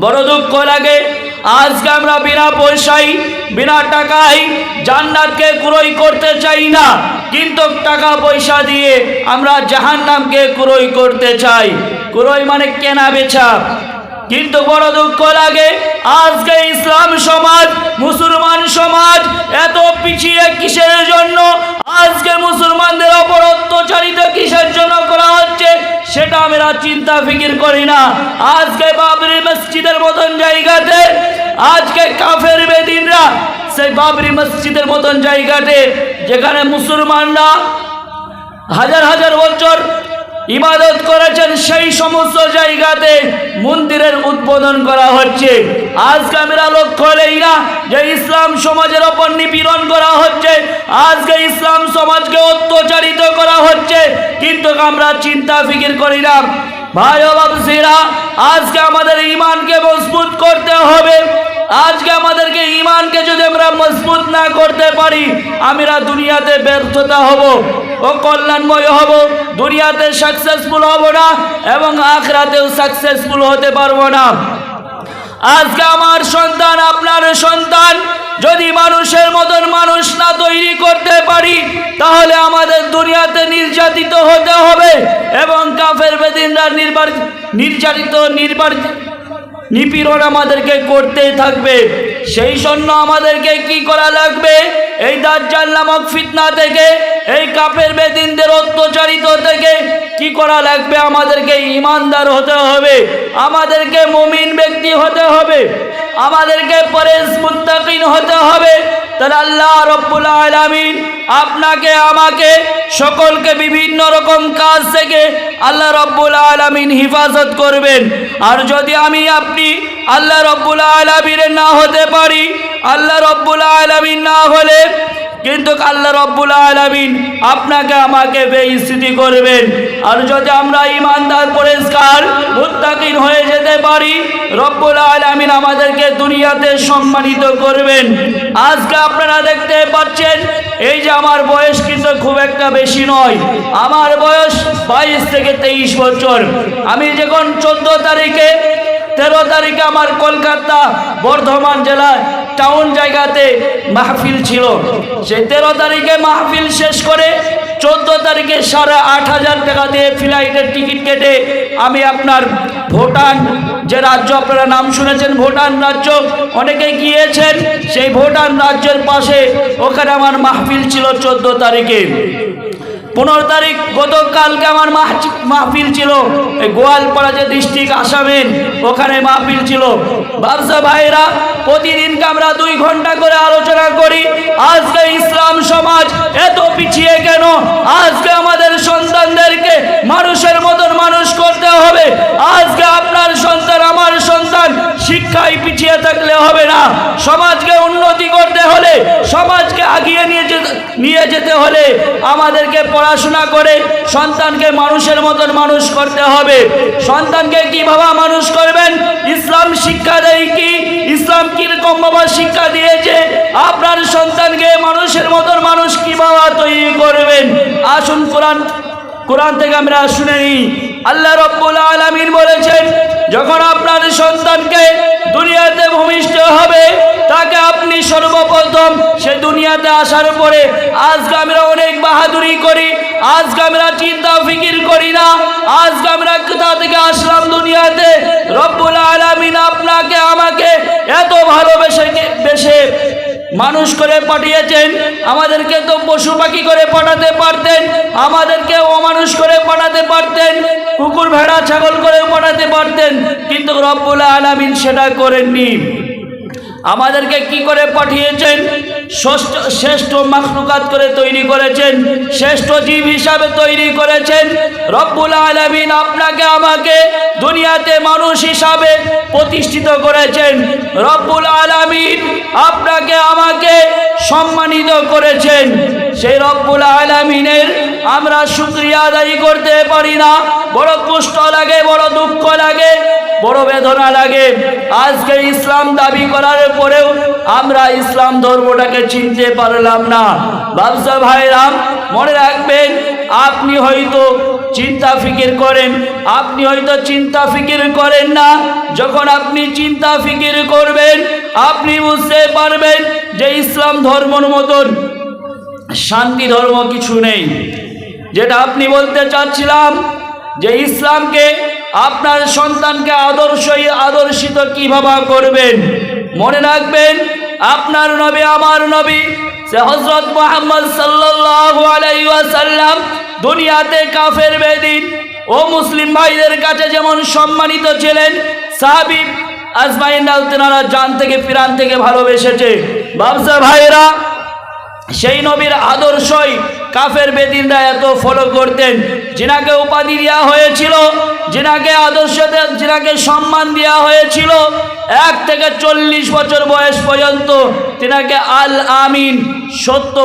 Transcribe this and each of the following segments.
বড় দুঃখ লাগে। আজকে আমরা বিনা পয়সায়, বিনা টাকায় জান্নাতকে ক্রয় করতে চাই না। কিন্তু টাকা পয়সা দিয়ে আমরা জাহান্নামকে ক্রয় করতে চাই। ক্রয় মানে কেনা বেচা। কিন্তু বড় দুঃখ লাগে, আজকে ইসলাম সমাজ, মুসলমান সমাজ এত পিছিয়ে কিসের জন্য? আজকে মুসলমানদের ওপর সেটা আমরা চিন্তা ফিকির করি না। আজকে বাবরি মসজিদের মতন জায়গাতে, আজকে কাফের বেদিনরা সেই বাবরি মসজিদের মতন জায়গাতে, যেখানে মুসলমানরা হাজার হাজার বছর ইবাদত করেছেন সেই সমস্ত জায়গাতে মন্দিরের উদ্বোধন করা হচ্ছে। আজকে আমরা লক্ষ্য নেই না যে ইসলাম সমাজের ওপর নিপীড়ন করা হচ্ছে। আজকে ইসলাম সমাজকে অত্যাচারিত করা হচ্ছে। কিন্তু আমরা চিন্তা ফিকির করি না। ভাই বাবসিরা আজকে আমাদের ইমানকে মজবুত করতে হবে। আজকে আমাদেরকে ইমানকে যদি আমরা মজবুত না করতে পারি, আমরা দুনিয়াতে ব্যর্থতা হব। ও কল্যাণময় হব। দুনিয়াতে সাকসেসফুল হব না এবং আখরাতেও সাকসেসফুল হতে পারব না। আজকে আমার সন্তান, আপনার সন্তান, যদি মানুষের মতন মানুষ না তৈরি করতে পারি, তাহলে আমাদের দুনিয়াতে নির্যাতিত হতে হবে এবং কাফের বেদিনরা নির্বার নির্যাতিত, নির্বার নিপীড়ন আমাদেরকে করতে থাকবে। সেই জন্য আমাদেরকে কি করা লাগবে? এই দাজ্জাল নামক ফিতনা থেকে, এই কাপের বেদিনদের অত্যাচারিত থেকে কি করা লাগবে? আমাদেরকে ইমানদার হতে হবে। আমাদেরকে মমিন ব্যক্তি হতে হবে। আমাদেরকে পরেশ মুত্তাকিন হতে হবে। তাহলে আল্লাহ রব্বুল আলমিন আপনাকে, আমাকে, সকলকে বিভিন্ন রকম কাজ থেকে আল্লাহ রব্বুল আলমিন হিফাজত করবেন। আর যদি আমি আপনি আল্লাহ রব্বুল আলমিনের না হতে পারি, আল্লাহ রব্বুল আলমিন না হলে কিন্তু আল্লাহ রব্বুল আলামিন আপনাকে আমাকে বেইস্তিতি করবেন। আর যদি আমরা ইমানদার পরিষ্কার, মুত্তাকিন হয়ে যেতে পারি, রব্বুল আলামিন আমাদেরকে দুনিয়াতে সম্মানিত করবেন। আজকে আপনারা দেখতে পাচ্ছেন, এই যে আমার বয়স কিন্তু খুব একটা বেশি নয়। আমার বয়স বাইশ থেকে তেইশ বছর। আমি যখন চোদ্দ তারিখে, তেরো তারিখে আমার কলকাতা, বর্ধমান জেলায় টাউন জায়গাতে মাহফিল ছিল। সেই তেরো তারিখে মাহফিল শেষ করে চোদ্দ তারিখে সাড়ে আট হাজার টাকা দিয়ে ফ্লাইটের টিকিট কেটে আমি আপনার ভুটান যে রাজ্য, আপনারা নাম শুনেছেন, ভুটান রাজ্য, অনেকে গিয়েছেন, সেই ভুটান রাজ্যের পাশে ওখানে আমার মাহফিল ছিল চোদ্দ তারিখে। পনেরো তারিখ গতকালকে আমার মাহফিল ছিল। এই গোয়ালপাড়া যে ডিস্ট্রিক্ট আসামের, ওখানে মাহফিল ছিল। ব্যবসা ভাইরা প্রতিদিনকে আমরা দুই ঘণ্টা করে আলোচনা করি, আজকে ইসলাম সমাজ এত পিছিয়ে কেন? আজকে আমাদের সন্তানদেরকে মানুষের মতন মানুষ করতে হবে। আজকে আপনার সন্তান আমার সন্তান শিক্ষায় পিছিয়ে থাকলে হবে না। সমাজকে উন্নতি করতে হলে, সমাজকে আগিয়ে নিয়ে নিয়ে যেতে হলে আমাদেরকে পড়াশোনা করে সন্তানকে মানুষের মতন মানুষ করতে হবে। সন্তানকে কীভাবে মানুষ করবেন? ইসলাম শিক্ষা দেয় কি? ইসলাম কীরকম বাবা শিক্ষা দিয়েছে? আপনার সন্তানকে মানুষের মতন মানুষ কীভাবে তৈরি করবেন? আসুন কোরআন কোরআন থেকে আমরা শুনে নিই। আল্লাহ রব্বুল আলামিন বলেছেন, যখন আপনার সন্তানকে দুনিয়াতে ভূমিষ্ঠ হবে, তাকে আপনি সর্বপ্রথম সে দুনিয়াতে আসার পরে আজকে আমরা অনেক বাহাদুরি করি আজকে আমরা চিন্তা ফিকির করি না আজকে আমরা কোথা থেকে আসলাম দুনিয়াতে? রব্বুল আলামিন আপনাকে, আমাকে এত মানুষ করে পাঠিয়েছেন, আমাদেরকে তো পশু পাখি করে পাঠাতে পারতেন, আমাদেরকে অমানুষ করে পাঠাতে পারতেন, কুকুর, ভেড়া, ছাগল করে পাঠাতে পারতেন, কিন্তু রব্বুল আলামিন সেটা করেননি। আমাদেরকে কি করে পাঠিয়েছেন? ষষ্ঠ, শ্রেষ্ঠ মাখলুকাত করে তৈরি করেছেন। শ্রেষ্ঠ জীব হিসাবে তৈরি করেছেন। রব্বুল আলমিন আপনাকে আমাকে দুনিয়াতে মানুষ হিসাবে প্রতিষ্ঠিত করেছেন। রব্বুল আলমিন আপনাকে আমাকে সম্মানিত করেছেন। সেই রব্বুল আলমিনের আমরা শুক্রিয়া আদায় করতে পারি না। বড় কষ্ট লাগে, বড় দুঃখ লাগে, বড় বেদনা লাগে। আজকে ইসলাম দাবি করার পরেও আমরা ইসলাম ধর্মটাকে চিনতে পারলাম না। ব্যবসা ভাইরাম, মনে রাখবেন, আপনি হয়তো চিন্তা ফিকির করেন, আপনি হয়তো চিন্তা ফিকির করেন না। যখন আপনি চিন্তা ফিকির করবেন, আপনি বুঝতে পারবেন যে ইসলাম ধর্মর মতন শান্তি ধর্ম কিছু নেই। যেটা আপনি বলতে চাচ্ছিলাম যে ইসলামকে আপনার সন্তানকে আদর্শ আদর্শিত কীভাবে করবেন? মনে রাখবেন, আপনার নবী, আমার নবী, সে হজরত মোহাম্মদ ওয়াসাল্লাম দুনিয়াতে কাফের বেদিন ও মুসলিম ভাইদের কাছে যেমন সম্মানিত ছিলেন, সাহাবি আজমাইন তেনারা জান থেকে ফিরান থেকে ভালোবেসেছে। বাবসা ভাইরা সেই নবীর আদর্শই কাফের বেদিনরা এত ফলো করতেন। যিনাকে উপাধি দেওয়া হয়েছিল, যিনাকে আদর্শ যিনাকে সম্মান দেওয়া হয়েছিল, এক থেকে চল্লিশ বছর বয়স পর্যন্ত তিনাকে আল আমিন সত্য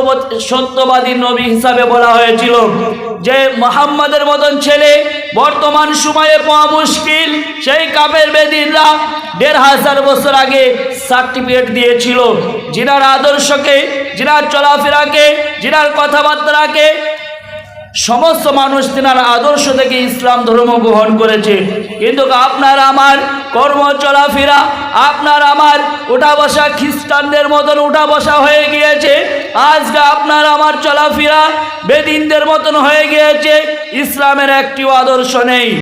সত্যবাদী নবী হিসাবে বলা হয়েছিল। যে মোহাম্মদের মতন ছেলে বর্তমান সময়ে পাওয়া মুশকিল, সেই কাপের বেদিনরা দেড় হাজার বছর আগে সার্টিফিকেট দিয়েছিল। যিনার আদর্শকে যিনার চলাফেরাকে যিনার কথাবার্তাকে, সমস্ত মানুষ তিনার আদর্শ থেকে ইসলাম ধর্ম গ্রহণ করেছে। কিন্তু আপনার আমার কর্ম চলাফেরা, আপনার আমার উঠা বসা খ্রিস্টানদের মতন উঠা বসা হয়ে গিয়েছে। আজকে আপনার আমার চলাফেরা বেদিনদের মতন হয়ে গিয়েছে। ইসলামের একটিও আদর্শ নেই।